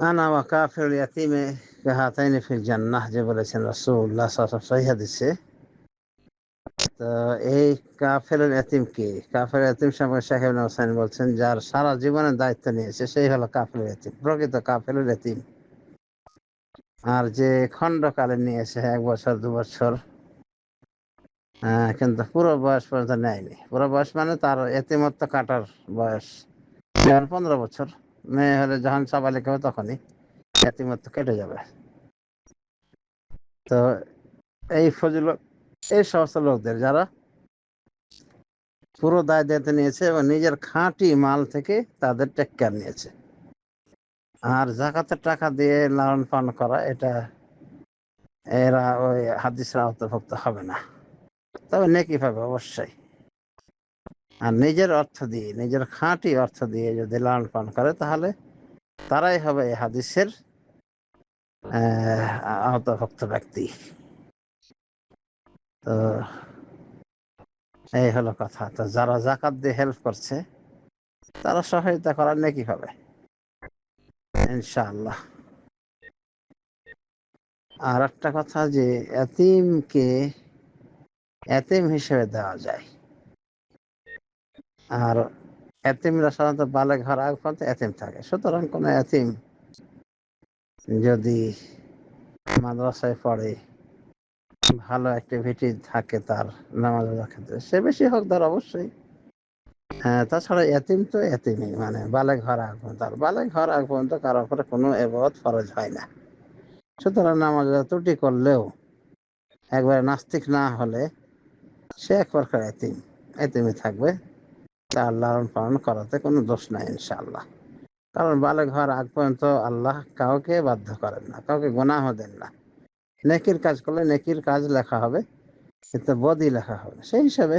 আনা ওয়া কাফিরুল ইয়াতিমে কাহাতাইনি ফিল জান্নাহ যে বলেছেন রাসূলুল্লাহ সাল্লাল্লাহু আলাইহি তো এই কাফের এতিম কি কাফের এতিম সম্পর্কে শেখ ইবনে বলছেন যার সারা জীবনের দায়িত্ব নিয়েছে সেই হলো কাফের এতিম প্রকৃত কাফের এতিম আর যে খণ্ডকালে নিয়েছে এক বছর, দু বছর কিন্তু পুরো বয়স পর্যন্ত নেয়নি। পুরো বয়স মানে তার এতিমত্ব কাটার বয়স। পনেরো বছর। মেয়ে হলে যখন সাবালিক হবে তখনই এতিমত্ব কেটে যাবে। তো এই ফজিল এই সমস্ত লোকদের যারা পুরো দায় দায়িত্ব নিয়েছে এবং নিজের খাঁটি মাল থেকে তাদের টেক কেয়ার নিয়েছে। আর জাকাতের টাকা দিয়ে লালন পালন করা, এটা এরা ওই হাদিসের আওতাভুক্ত হবে না। তবে নেকি পাবে অবশ্যই। আর নিজের অর্থ দিয়ে, নিজের খাঁটি অর্থ দিয়ে যদি লালন পালন করে, তাহলে তারাই হবে এই হাদিসের আওতাভুক্ত ব্যক্তি। তো এই হলো কথা। তো যারা জাকাত দিয়ে হেল্প করছে, তারা সহায়তা করার নাকি হবে ইনশাআল্লাহ। আর একটা কথা যে, এতিমকে এতিম হিসেবে দেওয়া যায়। আর এতিমরা সাধারণত বালে ঘর আগ পর্যন্ত এতিম থাকে। সুতরাং কোনো এতিম যদি মাদ্রাসায় পড়ে, ভালো অ্যাক্টিভিটি থাকে তার নামাজ ক্ষেত্রে, সে বেশি হকদার অবশ্যই। হ্যাঁ তাছাড়া এতিম তো এতিমই মানে বালে ঘর আগ পর্যন্ত। আর বালে ঘর আগ পর্যন্ত কারও উপরে কোনো এবাদত ফরজ হয় না। সুতরাং নামাজ ত্রুটি করলেও একবারে নাস্তিক না হলে সে এক প্রকার এতিম, এতিমই থাকবে। তার লালন পালন করাতে কোনো দোষ নাই, ইনশাআল্লাহ। কারণ বালে ঘর আগ পর্যন্ত আল্লাহ কাউকে বাধ্য করেন না, কাউকে গোনাহ দেন না। নেকির কাজ করলে নেকির কাজ লেখা হবে, কিন্তু বদি লেখা হবে সেই হিসাবে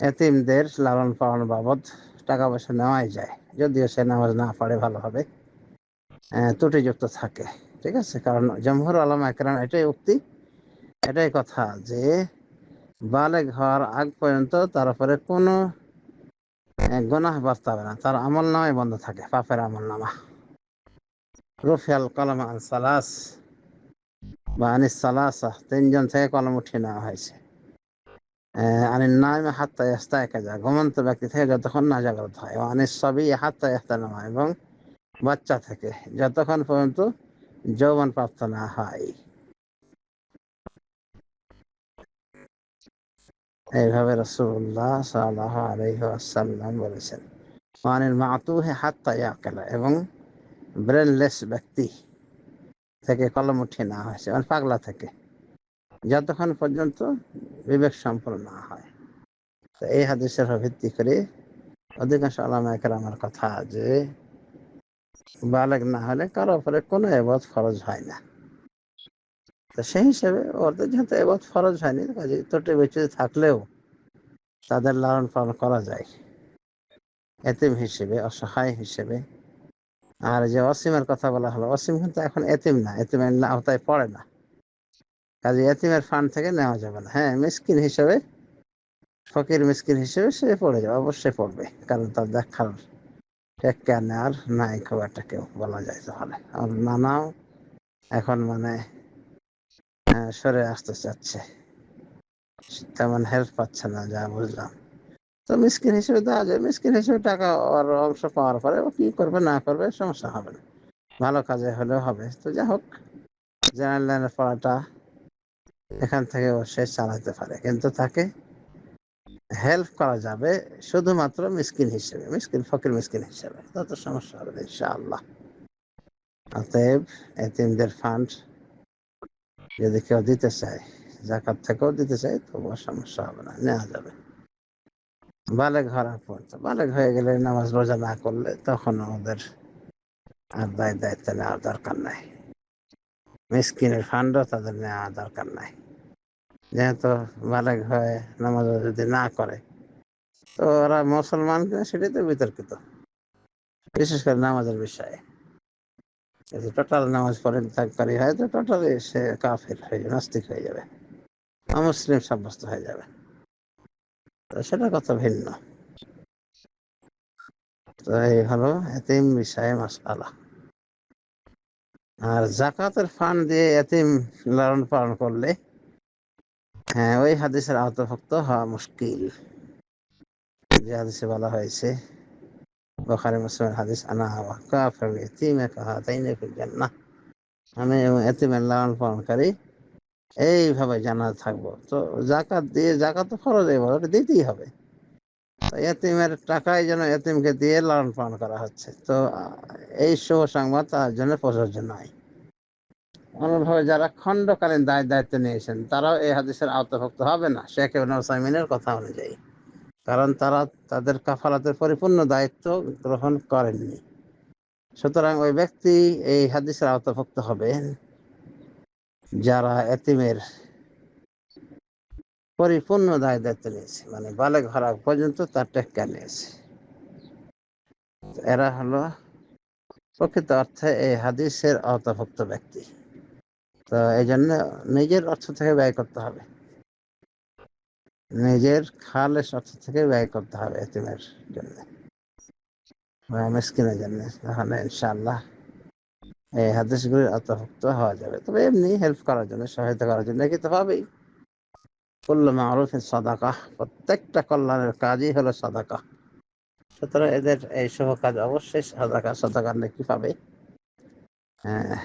এতিমদের লালন পালন বাবদ টাকা পয়সা নেওয়াই যায়, যদিও সে নামাজ না পারে ভালোভাবে ত্রুটিযুক্ত থাকে, ঠিক আছে? কারণ জমহুর আলম একরাম এটাই উক্তি, এটাই কথা যে বালে ঘর আগ পর্যন্ত তার উপরে কোনো গোনাহ বার্তাবে না। তার আমল নামাই বন্ধ থাকে, পাপের আমল নামা। রুফিয়াল কলম আন সালাস বা আনিস সালাসা, তিনজন থেকে কলম উঠিয়ে নেওয়া হয়েছে। আনির নামে হাত্তা ইস্তা একা যায় ঘুমন্ত ব্যক্তি থেকে যতক্ষণ না জাগ্রত হয়। এবং আনিস সবই হাত্তা ইস্তা নামা এবং বাচ্চা থেকে, যতক্ষণ পর্যন্ত যৌবন প্রাপ্ত না হয়। এইভাবে রসুল্লাহ সাল্লাহ আলহাসাল্লাম বলেছেন। মানির মাতুহে হাত্তা ইয়াকেলা, এবং ব্রেনলেস ব্যক্তি থেকে কলম উঠিয়ে না হয়েছে মানে পাগলা থেকে, যতক্ষণ পর্যন্ত বিবেক সম্পন্ন না হয়। তো এই হাদিসের ভিত্তি করে অধিকাংশ আলামা আমার কথা যে বালেক না হলে কারও উপরে কোনো এবাদ ফরজ হয় না। তো সেই হিসেবে ওদের যেহেতু এবার ফরজ হয়নি। কাজে তোটে বেঁচে থাকলেও তাদের লালন পালন করা যায়। এতিম হিসেবে, অসহায় হিসেবে। আর যে অসীমের কথা বলা হলো, অসীম কিন্তু এখন এতিম না, এতিমের আওতায় পড়ে না। কাজে এতিমের ফান্ড থেকে নেওয়া যাবে না। হ্যাঁ মিসকিন হিসেবে, ফকির মিসকিন হিসেবে সে পড়ে যাবে, অবশ্যই পড়বে। কারণ তার দেখার নেওয়ার নাই খুব একটা কেউ, বলা যায় তাহলে। আর নানাও এখন মানে সরে আসতে চাচ্ছে। তেমন হেল্প পাচ্ছে না, যা বুঝলাম। তো মিসকিন হিসেবে দেওয়া যায়। মিসকিন হিসেবে টাকা ওর অংশ পাওয়ার পরে ও কি করবে, না করবে, সমস্যা হবে না। ভালো কাজে হলেও হবে। তো যাই হোক জেনারেল লাইনের পড়াটা এখান থেকে ও সে চালাতে পারে। কিন্তু তাকে হেল্প করা যাবে শুধুমাত্র মিসকিন হিসেবে। মিসকিন ফকির মিসকিন হিসেবে। তত সমস্যা হবে ইনশাআল্লাহ। অতএব এতিমদের ফান্ড যদি কেউ দিতে চায় জাকাত থেকেও দিতে চায় তবুও সমস্যা হবে না, নেওয়া যাবে। বালেগ হওয়ার পর্যন্ত বালেগ হয়ে গেলে নামাজ রোজা না করলে তখন আমাদের আর দায় দায়িত্ব নেওয়ার দরকার নাই। মিসকিনের ফান্ডও তাদের নেওয়া দরকার নাই। যেহেতু বালেগ হয়ে নামাজ যদি না করে, তো ওরা মুসলমান কিনা সেটাই তো বিতর্কিত, বিশেষ করে নামাজের বিষয়ে। টোটাল নামাজ পড়ে থাককারী হয় তো টোটালি সে কাফের হয়ে যাবে, নাস্তিক হয়ে যাবে। অমুসলিম সাব্যস্ত হয়ে যাবে। সেটা কথা ভিন্ন। তো এই হলো এতিম বিষয়ে মাসালা আর জাকাতের ফান্ড দিয়ে এতিম লালন পালন করলে হ্যাঁ ওই হাদিসের আওতাভুক্ত হওয়া মুশকিল। যে হাদিসে বলা হয়েছে বখারি মুসলিমের হাদিস আনা ওয়াকাফিল ইতিমে কাহাতাইনে ফিল জান্নাহ আমি এবং এতিমের লালন পালনকারী এইভাবে জানা থাকব তো জাকাত দিয়ে জাকাত তো ফরজ এবার ওটা দিতেই হবে তো এতিমের টাকাই যেন এতিমকে দিয়ে লালন পালন করা হচ্ছে তো এই শুভ সংবাদ তার জন্য প্রযোজ্য নয় অনুভাবে যারা খণ্ডকালীন দায় দায়িত্ব নিয়েছেন তারাও এই হাদিসের আওতাভুক্ত হবে না শেখ ইবনে সাইমিনের কথা অনুযায়ী কারণ তারা তাদের কাফালাতের পরিপূর্ণ দায়িত্ব গ্রহণ করেননি। সুতরাং ওই ব্যক্তি এই হাদিসের আওতাভুক্ত হবে যারা এতিমের পরিপূর্ণ দায় দায়িত্ব নিয়েছে মানে বালে ঘরা পর্যন্ত তার টেক্কা নিয়েছে। এরা হলো প্রকৃত অর্থে এই হাদিসের আওতাভুক্ত ব্যক্তি। তো এই জন্য নিজের অর্থ থেকে ব্যয় করতে হবে। নিজের খালেস অর্থ থেকে ব্যয় করতে হবে এতিমের জন্য মিসকিনের জন্য। তাহলে ইনশাআল্লাহ এই হাদিসগুলির অন্তর্ভুক্ত হওয়া যাবে। তবে এমনি হেল্প করার জন্য, সহায়তা করার জন্য কি তো হবেই। করল মারুফের সাদাকা, প্রত্যেকটা কল্যাণের কাজই হলো সাদাকা। সুতরাং এদের এই শুভ কাজ অবশ্যই সাদাকা সাদাকা নাকি পাবে। হ্যাঁ।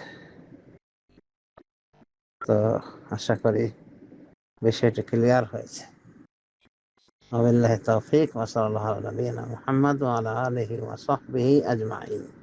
তো আশা করি বিষয়টি ক্লিয়ার হয়েছে। وبالله التوفيق وصلى الله على نبينا محمد وعلى آله وصحبه أجمعين.